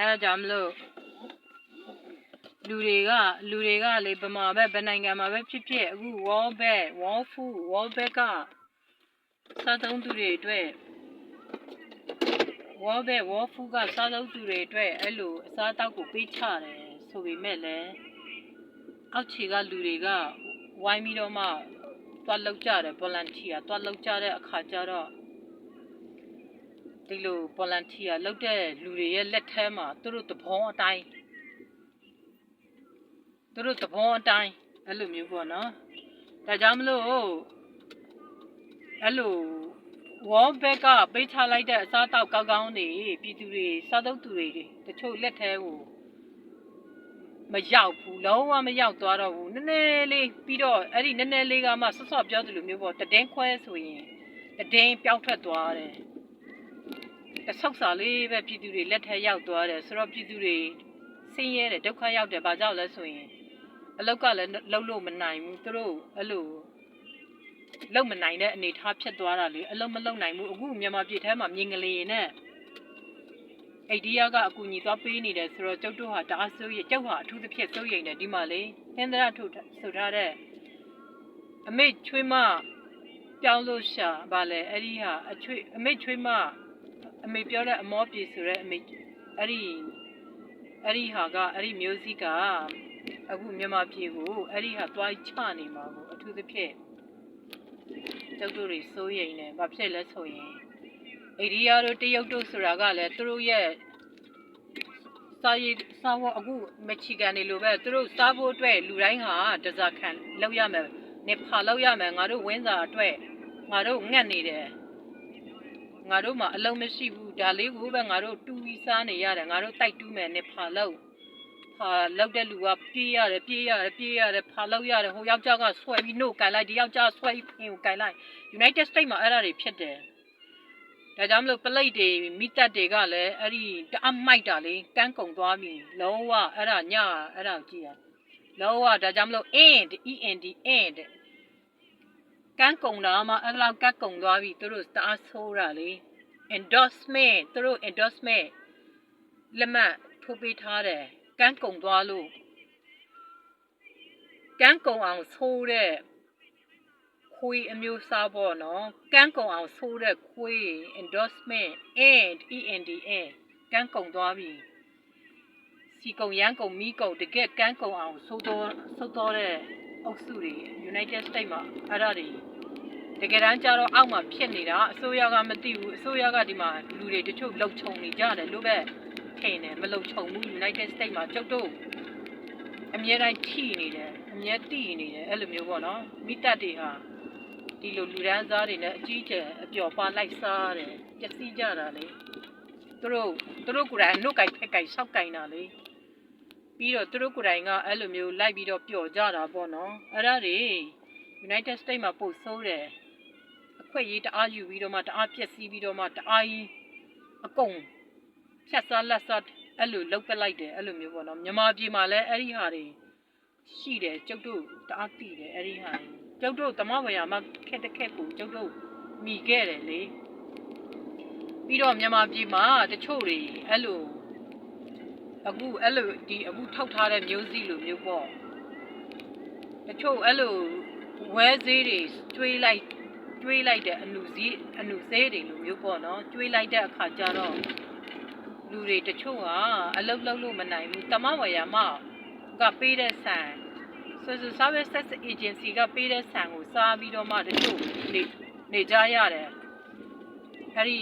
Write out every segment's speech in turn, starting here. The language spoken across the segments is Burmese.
အဲဒါကြောင့်မလို့လူတွေကလူတွေကလေဗမာဘက်ဗန်နိုင်ငံမှာပဲဖြစ်ဖြစ်အခု wall back wall food wall back ကစားသုံးသူတွေအတွက် wall back wall food ကစားသုံးသူတွေအတွက်အဲ့လိုအစားအသောက်ကိုပေးချတယ်ဆိုပေမဲ့လည်းအောက်ခြေကလူတွေကဝိုင်းပြီးတော့မှတွားလောက်ကြတယ် volunteer တွားလောက်ကြတဲ့အခါကျတော့ ဒီလို volunteer လုပ်တဲ့လူတွေရဲ့လက်ထဲမှာသူတို့သဘောအတိုင်းသူတို့သဘောအတိုင်းအဲ့လိုမျိုးပေါ့နော်ဒါကြောင့်မလို့အဲ့လို wall back ကပေးချလိုက်တဲ့အစားတောက်ကောင်းကောင်းတွေပြည်သူတွေစားသုံးသူတွေတချို့လက်ထဲကိုမရောက်ဘူးလုံးဝမရောက်သွားတော့ဘူးနည်းနည်းလေးပြီးတော့အဲ့ဒီနည်းနည်းလေးကမှဆော့ဆော့ပြောသလိုမျိုးပေါ့တည်င်းခွဲဆိုရင်တည်င်းပျောက်ထွက်သွားတယ် တဆောက်စာလေးပဲပြည်သူတွေလက်ထက်ရောက်သွားတယ်ဆိုတော့ပြည်သူတွေဆင်းရဲတယ်ဒုက္ခရောက်တယ်ဘာကြောင့်လဲဆိုရင်အလောက်ကလည်းလုံးလို့မနိုင်ဘူးသူတို့အဲ့လိုလုံမနိုင်တဲ့အနေအထားဖြစ်သွားတာလေအလုံးမလုံနိုင်ဘူးအခုမြန်မာပြည်ထဲမှာမြင်ကလေးနဲ့အိန္ဒိယကအကူအညီသွားပေးနေတယ်ဆိုတော့ကျုပ်တို့ဟာတအားစိုးရိမ်ကျုပ်ဟာအထူးသဖြင့်စိုးရိမ်တယ်ဒီမှာလေဟင်္ဒရာထုတ်ဆိုထားတဲ့အမေချွေးမပြောင်းလို့ရှာဗာလဲအဲ့ဒီဟာအချွေးအမေချွေးမ အမေပြောတဲ့အမောပြေဆိုတဲ့အမေအဲ့ဒီအဲ့ဒီဟာကအဲ့ဒီမျိုးစိကအခုမြန်မာပြည်ကိုအဲ့ဒီဟာတွားချနေမှာကိုအထူးသဖြင့်ကျုပ်တို့တွေစိုးရိမ်နေဘာဖြစ်လဲဆိုရင်အိန္ဒိယတို့တရုတ်တို့ဆိုတာကလည်းသူတို့ရဲ့စာရေးစာဝအခုမက်ချီကန်တွေလိုပဲသူတို့စားဖို့အတွက်လူတိုင်းဟာတစားခံလောက်ရမယ်နေဖာလောက်ရမယ်ငါတို့ဝင်းစာအတွက်ငါတို့ငတ်နေတယ် ငါတို့မှာအလုံးမရှိဘူးဒါလေးကိုပဲငါတို့တူပြီးစားနေရတယ်ငါတို့တိုက်တူးမယ်နဲ့ဖာလောက်ဖာလောက်တဲ့လူကပြေးရတယ်ပြေးရတယ်ပြေးရတယ်ဖာလောက်ရတယ်ဟိုယောက်ျားကဆွဲပြီးနှုတ်ကန်လိုက်ဒီယောက်ျားဆွဲပြီးဖင်ကိုကန်လိုက် United States မှာအဲ့ဒါတွေဖြစ်တယ်ဒါကြောင့်မလို့ပလိတ်တွေမိတက်တွေကလည်းအဲ့ဒီတအမိုက်တာလေကန်းကုံသွားပြီလုံးဝအဲ့ဒါညအဲ့ဒါကြည့်ရလုံးဝဒါကြောင့်မလို့ end end end ကန်းကုံတာမှအဲ့လောက်ကန်းကုံသွားပြီသူတို့တအားဆိုးတာလေ endorsement သူတို့ endorsement လက်မှတ်ထိုးပေးထားတယ်ကန်းကုံသွားလို့ကန်းကုံအောင်ဆိုးတဲ့ခွေးအမျိုးအစားပေါ့နော်ကန်းကုံအောင်ဆိုးတဲ့ခွေး endorsement and end end ကန်းကုံသွားပြီစီကုံရန်ကုံမီးကုံတကယ်ကန်းကုံအောင်ဆိုးတော့ဆိုးတော့တဲ့အုပ်စုတွေ United States မှာအဲ့ဒါတွေ တကယ်တမ်းကျတော့အောက်မှာဖြစ်နေတာအစိုးရကမသိဘူးအစိုးရကဒီမှာလူတွေတချို့လှုပ်ချုံနေကြတယ်လို့ပဲထင်တယ်မလှုပ်ချုံဘူး United States မှာကျုပ်တို့အမြဲတမ်းထိနေတယ်အမြဲတိနေတယ်အဲ့လိုမျိုးပေါ့နော်မိတက်တွေဟာဒီလိုလူဒန်းစားတွေနဲ့အကြီးကျယ်အပျော်ပါလိုက်စားတယ်ပျက်စီးကြတာလေသူတို့သူတို့ကိုယ်တိုင်နှုတ်ကြိုက်ဖက်ကြိုက်ဆောက်ကြိုင်တာလေပြီးတော့သူတို့ကိုယ်တိုင်ကအဲ့လိုမျိုးလိုက်ပြီးတော့ပျော်ကြတာပေါ့နော်အဲ့ဒါတွေ United States မှာပို့ဆိုးတယ်အ ခွင့်အရေးတအားယူပြီးတော့မှတအားပြက်စီးပြီးတော့မှတအားကြီးအကုန်ဖြတ်စားလက်စားအဲ့လိုလောက်ပက်လိုက်တယ်အဲ့လိုမျိုးပေါ့နော်မြန်မာပြည်မှာလည်းအဲ့ဒီဟာတွေရှိတယ်ကျုပ်တို့တအားတည်တယ်အဲ့ဒီဟာတွေကျုပ်တို့တမဝရမှာခက်တစ်ခက်ကိုကျုပ်တို့မိခဲ့တယ်လေပြီးတော့မြန်မာပြည်မှာတချို့တွေအဲ့လိုအခုအဲ့လိုဒီအခုထောက်ထားတဲ့မျိုးစည်းလိုမျိုးပေါ့တချို့အဲ့လိုဝဲဈေးတွေကျွေးလိုက် ကျွေးလိုက်တဲ့အနုစည်းအနုစဲတွေလိုမျိုးပေါ့နော်ကျွေးလိုက်တဲ့အခါကျတော့လူတွေတချို့ကအလုတ်လုတ်လို့မနိုင်ဘူးတမဝရမကပေးတဲ့ဆန်ဆိုဆို service tax agency ကပေးတဲ့ဆန်ကိုစားပြီးတော့မှတချို့နေနေကြရတယ်အဲ့ဒီ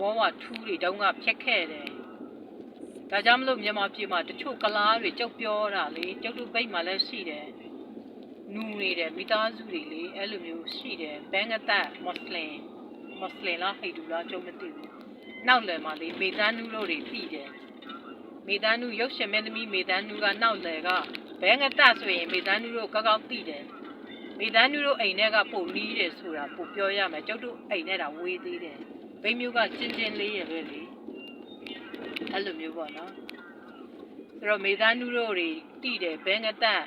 ဝဝထူးတွေတုန်းကဖြက်ခဲ့တယ်ဒါကြောင့်မလို့မြန်မာပြည်မှာတချို့ကလားတွေကြောက်ပြောတာလေကြောက်တို့ဘိတ်မှာလည်းရှိတယ် နူနေတယ်မိသားစုတွေလေအဲ့လိုမျိုးရှိတယ်ဘင်္ဂသက်မွတ်စလင်မွတ်စလင်လားဟိတ်တူလားကျုံမသိဘူးနောက်လယ်မှာလေမေသန်းနူတို့တွေသိတယ်မေသန်းနူရုပ်ရှင်မင်းသမီးမေသန်းနူကနောက်လယ်ကဘင်္ဂသက်ဆိုရင်မေသန်းနူတို့ကောက်ကောက်သိတယ်မေသန်းနူတို့အိမ်ထဲကပို့နီးတယ်ဆိုတာပို့ပြောရမယ်ကျုပ်တို့အိမ်ထဲတာဝေးသေးတယ်ဘိမ်းမျိုးကချင်းချင်းလေးရပဲလေအဲ့လိုမျိုးပေါ့နော်ဆိုတော့မေသန်းနူတို့တွေသိတယ်ဘင်္ဂသက်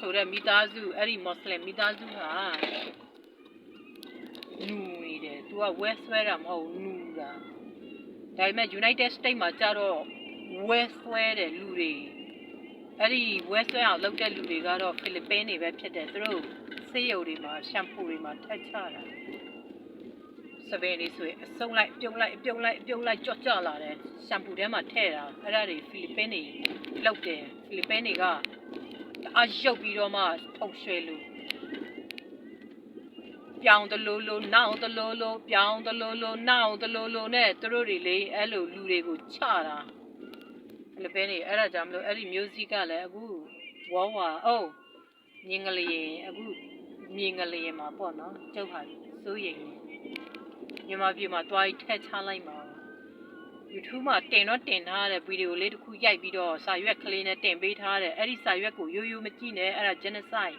ဆိုတော့မိသားစုအဲ့ဒီမွတ်စလင်မိသားစုဟာနူနေတယ်။ तू က west ဆွဲတာမဟုတ်ဘူးနူတာ။ဒါပေမဲ့ United States မှာကြတော့ဝဲဆွဲတဲ့လူတွေအဲ့ဒီဝဲဆွဲအောင်လုပ်တဲ့လူတွေကတော့ဖိလစ်ပင်းတွေပဲဖြစ်တယ်သူတို့ဆေးရုံတွေမှာရှမ်ပူတွေမှာထက်ချတာစပင်းလေးဆိုရင်အစုံလိုက်ပြုံးလိုက်ပြုံးလိုက်ပြုံးလိုက်ကြော့ကြော့လာတယ်ရှမ်ပူထဲမှာထည့်တာအဲ့ဒါတွေဖိလစ်ပင်းတွေလုပ်တယ်ဖိလစ်ပင်းတွေက အားရုပ်ပြီးတော့မှထုတ်ရွှဲလို့ပြောင်းတလို့လို့နောက်တလို့လို့ပြောင်းတလို့လို့နောက်တလို့လို့နဲ့သူတို့တွေလေအဲ့လိုလူတွေကိုချတာအဲ့လိုပဲနေအဲ့ဒါကြောင့်မလို့အဲ့ဒီ music ကလည်းအခုဝေါဝါအိုးမြင်ကလေးအခုမြင်ကလေးမှာပေါ့နော်ကျုပ်ဟာစိုးရိမ်နေမြန်မာပြည်မှာတွားပြီးထက်ချလိုက်မှာ YouTube မှာတင်တော့တင်ထားတဲ့ဗီဒီယိုလေးတစ်ခုရိုက်ပြီးတော့စာရွက်ကလေးနဲ့တင်ပေးထားတယ်အဲ့ဒီစာရွက်ကိုရိုးရိုးမကြည့်နဲ့အဲ့ဒါ genocide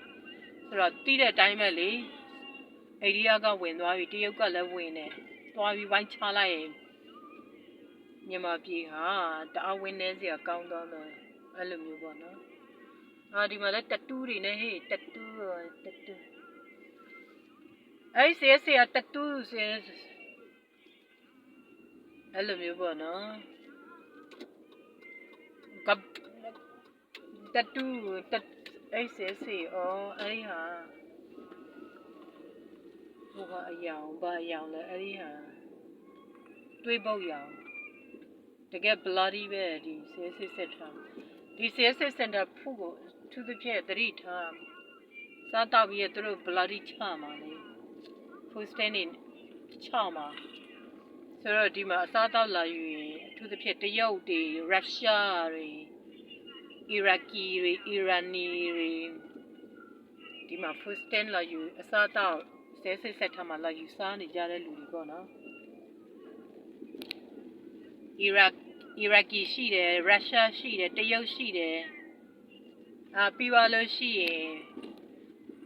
ဆိုတော့တီးတဲ့အတိုင်းပဲလေအိန္ဒိယကဝင်သွားပြီတရုတ်ကလည်းဝင်တယ်သွားပြီးဝိုင်းချလိုက်ရင်မြန်မာပြည်ဟာတအားဝင်းနေစရာကောင်းတော့မယ်အဲ့လိုမျိုးပေါ့နော်အာဒီမှာလည်းတတူးတွေနဲ့ဟေးတတူးရောတတူးအဲ့ဒီဆေးဆေးကတတူးဆေး အဲ့လိုမျိုးပေါ့နော်ကပ်တတူးတအဲ့ဒီဆေးဆေးအော်အဲ့ဒီဟာဟိုကအယောင်ဘာအယောင်လဲအဲ့ဒီဟာတွေးပုတ်ရောင်တကယ် bloody ပဲဒီဆေးစစ်စစ်ထားဒီဆေးစစ်စင်တာဖုကိုသူတစ်ပြည့်တတိထားစားတော့ပြီးရသူတို့ bloody ချမှာလေ food standing ချမှာ ဆိုတော့ဒီမှာအစားတော့လာယူရင်အထူးသဖြင့်တရုတ်တွေရုရှားတွေအီရကီတွေအီရန်နီတွေဒီမှာ food stand လာယူအစားတော့ဆဲစစ်ဆက်ထားမှလာယူစားနေကြတဲ့လူတွေပေါ့နော်အီရတ်အီရကီရှိတယ်ရုရှားရှိတယ်တရုတ်ရှိတယ်အာပြီးပါလို့ရှိရင်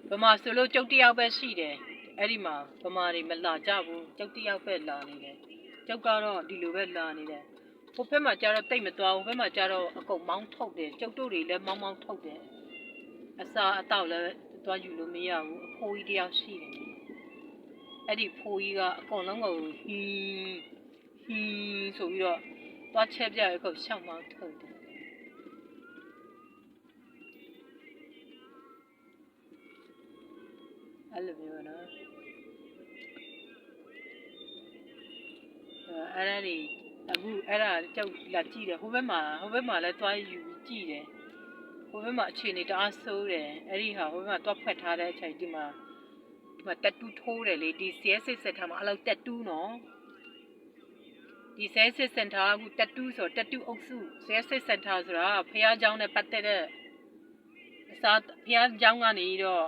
ဗမာဆိုလို့ကျုပ်တယောက်ပဲရှိတယ်အဲ့ဒီမှာဗမာတွေမလာကြဘူးကျုပ်တယောက်ပဲလာနေတယ် ကျုပ်ကတော့ဒီလိုပဲလာနေတယ်ဟိုဘက်မှာကျတော့တိတ်မသွားဘူးဘက်မှာကျတော့အကုန်မောင်းထုတ်တယ်ကျုပ်တို့တွေလည်းမောင်းမောင်းထုတ်တယ်အစာအတော့လည်းသွားယူလို့မရဘူးအဖိုးကြီးတယောက်ရှိတယ်အဲ့ဒီဖိုးကြီးကအကုန်လုံးကိုဟီးဟီးဆိုပြီးတော့သွားချက်ပြရခုရှောက်မောင်းထုတ်တယ်အဲ့လိုမျိုးနော် အဲ့ဒါတွေအခုအဲ့ဒါကြောက်လာကြည့်တယ်ဟိုဘက်မှာဟိုဘက်မှာလည်းသွားယူကြည့်တယ်ဟိုဘက်မှာအခြေအနေတအားဆိုးတယ်အဲ့ဒီဟာဟိုဘက်မှာသွားဖွက်ထားတဲ့အချိန်ဒီမှာဒီမှာတက်တူးထိုးတယ်လေဒီ CS စက်ထားမှာအဲ့လောက်တက်တူးနော်ဒီဆဲစစ်စင်တာကတက်တူးဆိုတက်တူးအုပ်စုဆဲစစ်စင်တာဆိုတာဖះเจ้าနဲ့ပတ်သက်တဲ့အစားဖះเจ้าကနေတော့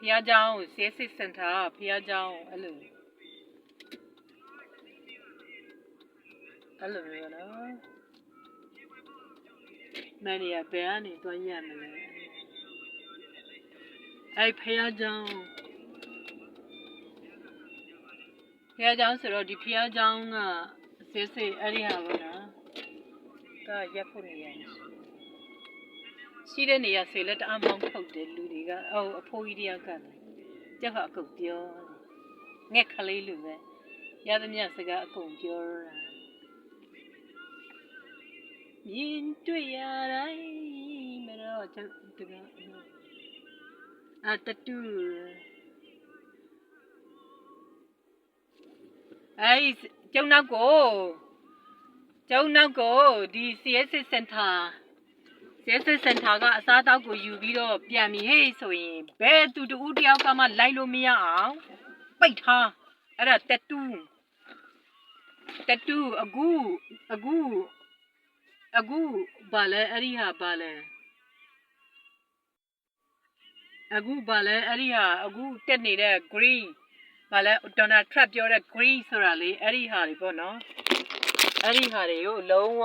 ဖះเจ้าဆဲစစ်စင်တာဖះเจ้าအဲ့လို အဲ့လိုမျိုးနော်မန်နီယာဘယ်ကနေတွားရမလဲအဲ့ဖះကြောင်ဖះကြောင်ဆိုတော့ဒီဖះကြောင်ကစစ်စစ်အဲ့ဒီဟာပေါ့နော်ကရက်ဖို့နေရတယ်ရှိတဲ့နေရာဆွေလက်တအားမောင်းထုတ်တယ်လူတွေကအော်အဖိုးကြီးတယောက်ကလည်းကြောက်ဟာအကုန်ပြောငက်ခလေးလူပဲရသမျှစကားအကုန်ပြောတာ မြင်တွေ့ရတိုင်းမတော့ချက်တကအတတူအဲ့ကျုံနောက်ကိုကျုံနောက်ကိုဒီ CS Center CS Center ကအစားတောက်ကိုယူပြီးတော့ပြန်ပြီးဟေးဆိုရင်ဘယ်သူတူတယောက်ကမှလိုက်လို့မရအောင်ပိတ်ထားအဲ့ဒါတက်တူးတက်တူးအခုအခု အခုဘာလဲအဲ့ဒီဟာဘာလဲအခုဘာလဲအဲ့ဒီဟာအခုတက်နေတဲ့ green ဘာလဲ Donald Trump ပြောတဲ့ green ဆိုတာလေအဲ့ဒီဟာတွေပေါ့နော်အဲ့ဒီဟာတွေကိုလုံးဝ